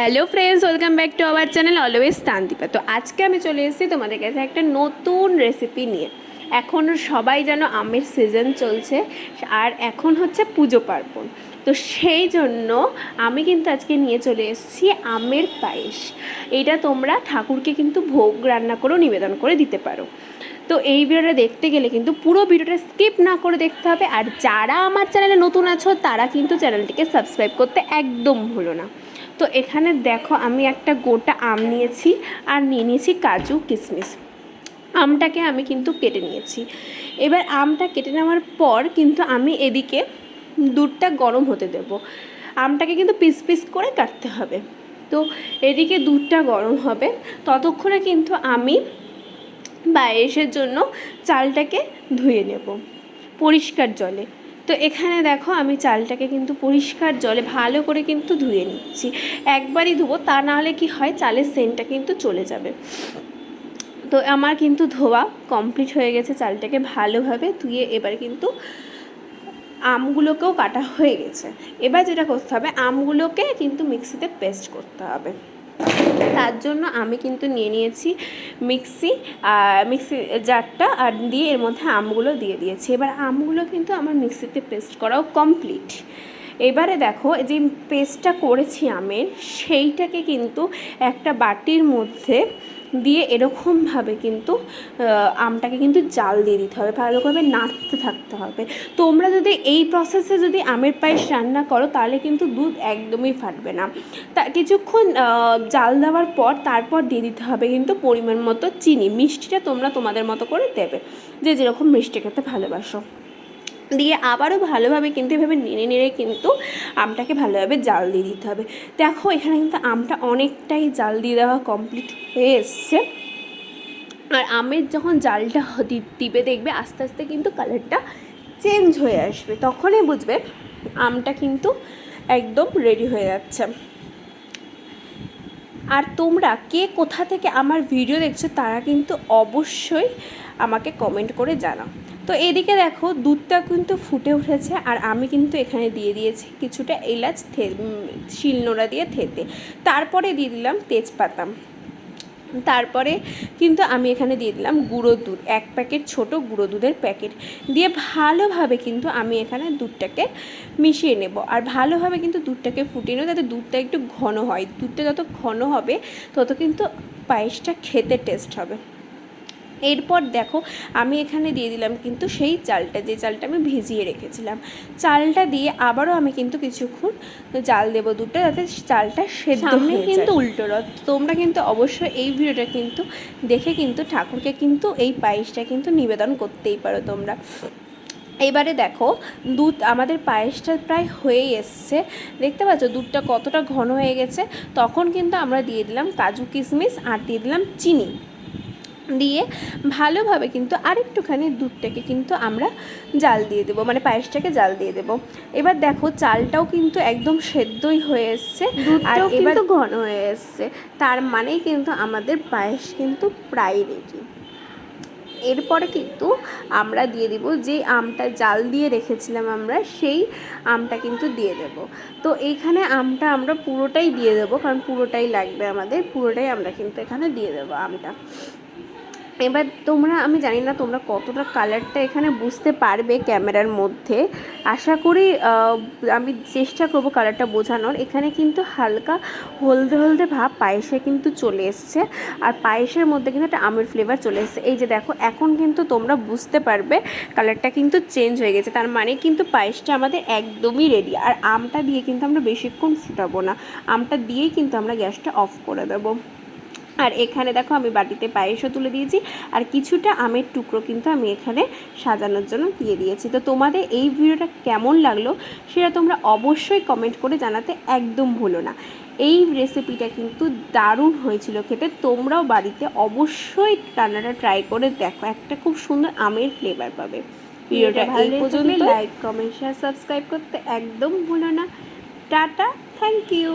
Hello friends welcome back to our channel always তান্তিপা তো আজকে আমি চলে এসেছি তোমাদের কাছে একটা নতুন রেসিপি নিয়ে। এখন সবাই যেন আমের সিজন চলছে, আর এখন হচ্ছে পুজো পার্বণ। তো সেই জন্য আমি কিন্তু আজকে নিয়ে চলে এসেছি আমের পায়েস। এটা তোমরা ঠাকুরকে কিন্তু ভোগ রান্না করেও নিবেদন করে দিতে পারো। তো এই ভিডিওটা দেখতে গেলে কিন্তু পুরো ভিডিওটা স্কিপ না করে দেখতে হবে, আর যারা আমার চ্যানেলে নতুন আছো, তারা কিন্তু চ্যানেলটিকে সাবস্ক্রাইব করতে একদম ভুলো না। তো এখানে দেখো আমি একটা গোটা আম নিয়েছি আর নিয়ে নিয়েছি কাজু কিশমিশ আমটাকে আমি কিন্তু কেটে নিয়েছি। এবার আমটা কেটে নেওয়ার পর কিন্তু আমি এদিকে দুধটা গরম হতে দেব। আমটাকে কিন্তু পিস পিস করে কাটতে হবে। তো এদিকে দুধটা গরম হবে। ততক্ষণে কিন্তু আমি পায়েসের জন্য চালটাকে ধুয়ে নেব পরিষ্কার জলে। তো এখানে দেখো আমি চালটাকে কিন্তু পরিষ্কার জলে ভালো করে কিন্তু ধুয়ে নিচ্ছি। একবারই ধুবো, তা নাহলে কি হয়, চালের সেন্টটা কিন্তু চলে যাবে। তো আমার কিন্তু ধোয়া কমপ্লিট হয়ে গেছে চালটাকে ভালোভাবে ধুয়ে এবার কিন্তু আমগুলোকেও কাটা হয়ে গেছে। এবার যেটা করতে হবে, আমগুলোকে কিন্তু মিক্সিতে পেস্ট করতে হবে। তার জন্য আমি কিন্তু নিয়ে নিয়েছি মিক্সি মিক্সি জারটা আর দিয়ে এর মধ্যে আমগুলো দিয়ে দিয়েছি। এবার আমগুলো কিন্তু আমার মিক্সিতে পেস্ট করাও কমপ্লিট এবারে দেখো যে পেস্টটা করেছি আমের, সেইটাকে কিন্তু একটা বাটির মধ্যে দিয়ে এরকমভাবে কিন্তু আমটাকে কিন্তু জাল দিয়ে দিতে হবে। ভালোভাবে নাড়তে থাকতে হবে। তোমরা যদি এই প্রসেসে যদি আমের পায়েস রান্না করো, তাহলে কিন্তু দুধ একদমই ফাটবে না। তা কিছুক্ষণ জাল দেওয়ার পর তারপর দিয়ে দিতে হবে কিন্তু পরিমাণ মতো চিনি। মিষ্টিটা তোমরা তোমাদের মতো করে দেবে। যে যেরকম মিষ্টি খেতে ভালোবাসো। দিয়ে আবারও ভালোভাবে কিন্তু এভাবে নেড়ে নেড়ে কিন্তু আমটাকে ভালোভাবে জাল দিয়ে দিতে হবে। দেখো, এখানে কিন্তু আমটা অনেকটাই জাল দিয়ে দেওয়া কমপ্লিট হয়ে এসছে। আর আমের যখন জালটা দিবে, দেখবে আস্তে আস্তে কিন্তু কালারটা চেঞ্জ হয়ে আসবে। তখনই বুঝবে আমটা কিন্তু একদম রেডি হয়ে যাচ্ছে। আর তোমরা কে কোথা থেকে আমার ভিডিও দেখছ, তারা কিন্তু অবশ্যই আমাকে কমেন্ট করে জানাও। তো এদিকে দেখো, দুধটা কিন্তু ফুটে উঠেছে আর আমি কিন্তু এখানে দিয়ে দিয়েছি কিছুটা এলাচ থে শিলনোড়া দিয়ে থেতে। তারপরে দিয়ে দিলাম তেজপাতা। তারপরে কিন্তু আমি এখানে দিয়ে দিলাম গুঁড়ো দুধ, এক প্যাকেট ছোট গুঁড়ো দুধের প্যাকেট। দিয়ে ভালোভাবে কিন্তু আমি এখানে দুধটাকে মিশিয়ে নেব। আর ভালোভাবে কিন্তু দুধটাকে ফুটিয়ে নেব যাতে দুধটা একটু ঘন হয়। দুধটা যত ঘন হবে, তত কিন্তু পায়েসটা খেতে টেস্ট হবে। এরপর দেখো আমি এখানে দিয়ে দিলাম কিন্তু সেই চালটা যে চালটা আমি ভিজিয়ে রেখেছিলাম। চালটা দিয়ে আবারও আমি কিন্তু কিছুক্ষণ জাল দেবো দুধটা যাতে চালটা সেদ্ধ হয়ে কিন্তু উল্টো রথ। তোমরা কিন্তু অবশ্যই এই ভিডিওটা কিন্তু দেখে কিন্তু ঠাকুরকে কিন্তু এই পায়েসটা কিন্তু নিবেদন করতেই পারো তোমরা। এবারে দেখো দুধ আমাদের পায়েসটা প্রায় হয়েই এসছে। দেখতে পাচ্ছ দুধটা কতটা ঘন হয়ে গেছে। তখন কিন্তু আমরা দিয়ে দিলাম কাজু কিশমিশ আর দিয়ে দিলাম চিনি। দিয়ে ভালোভাবে কিন্তু আরেকটুখানি দুধটাকে কিন্তু আমরা জাল দিয়ে দেবো মানে পায়েসটাকে জাল দিয়ে দেবো। এবার দেখো চালটাও কিন্তু একদম সেদ্ধই হয়ে এসছে আর এবার ঘন হয়ে এসছে। তার মানেই কিন্তু আমাদের পায়েস কিন্তু প্রায় রেডি এরপরে কিন্তু আমরা দিয়ে দিব যে আমটা জাল দিয়ে রেখেছিলাম আমরা সেই আমটা কিন্তু দিয়ে দেব। তো এইখানে আমটা আমরা পুরোটাই দিয়ে দেবো কারণ পুরোটাই লাগবে আমাদের পুরোটাই আমরা কিন্তু এখানে দিয়ে দেবো আমটা। এবার তোমরা, আমি জানি না তোমরা কতটা কালারটা এখানে বুঝতে পারবে ক্যামেরার মধ্যে। আশা করি আমি চেষ্টা করব কালারটা বোঝানোর। এখানে কিন্তু হালকা হলদে হলদে ভাব, পায়েসে কিন্তু চলে এসছে। আর পায়েসের মধ্যে কিন্তু একটা আমের ফ্লেভার চলে এসছে। এই যে দেখো, এখন কিন্তু তোমরা বুঝতে পারবে কালারটা কিন্তু চেঞ্জ হয়ে গেছে। তার মানে কিন্তু পায়েসটা আমাদের একদমই রেডি আর আমটা দিয়ে কিন্তু আমরা বেশিক্ষণ ফুটাবো না। আমটা দিয়েই কিন্তু আমরা গ্যাসটা অফ করে দেবো। আর এখানে দেখো আমি বাটিতে পায়েসও তুলে দিয়েছি। আর কিছুটা আমের টুকরো কিন্তু আমি এখানে সাজানোর জন্য দিয়ে দিয়েছি। তো তোমাদের এই ভিডিওটা কেমন লাগল সেটা তোমরা অবশ্যই কমেন্ট করে জানাতে একদম ভুলো না। এই রেসিপিটা কিন্তু দারুণ হয়েছিল খেতে। তোমরাও বাড়িতে অবশ্যই রান্নাটা ট্রাই করে দেখো। একটা খুব সুন্দর আমের ফ্লেভার পাবে। ভিডিওটা এই পর্যন্ত লাইক কমেন্ট শেয়ার সাবস্ক্রাইব করতে একদম ভুলো না। Tata thank you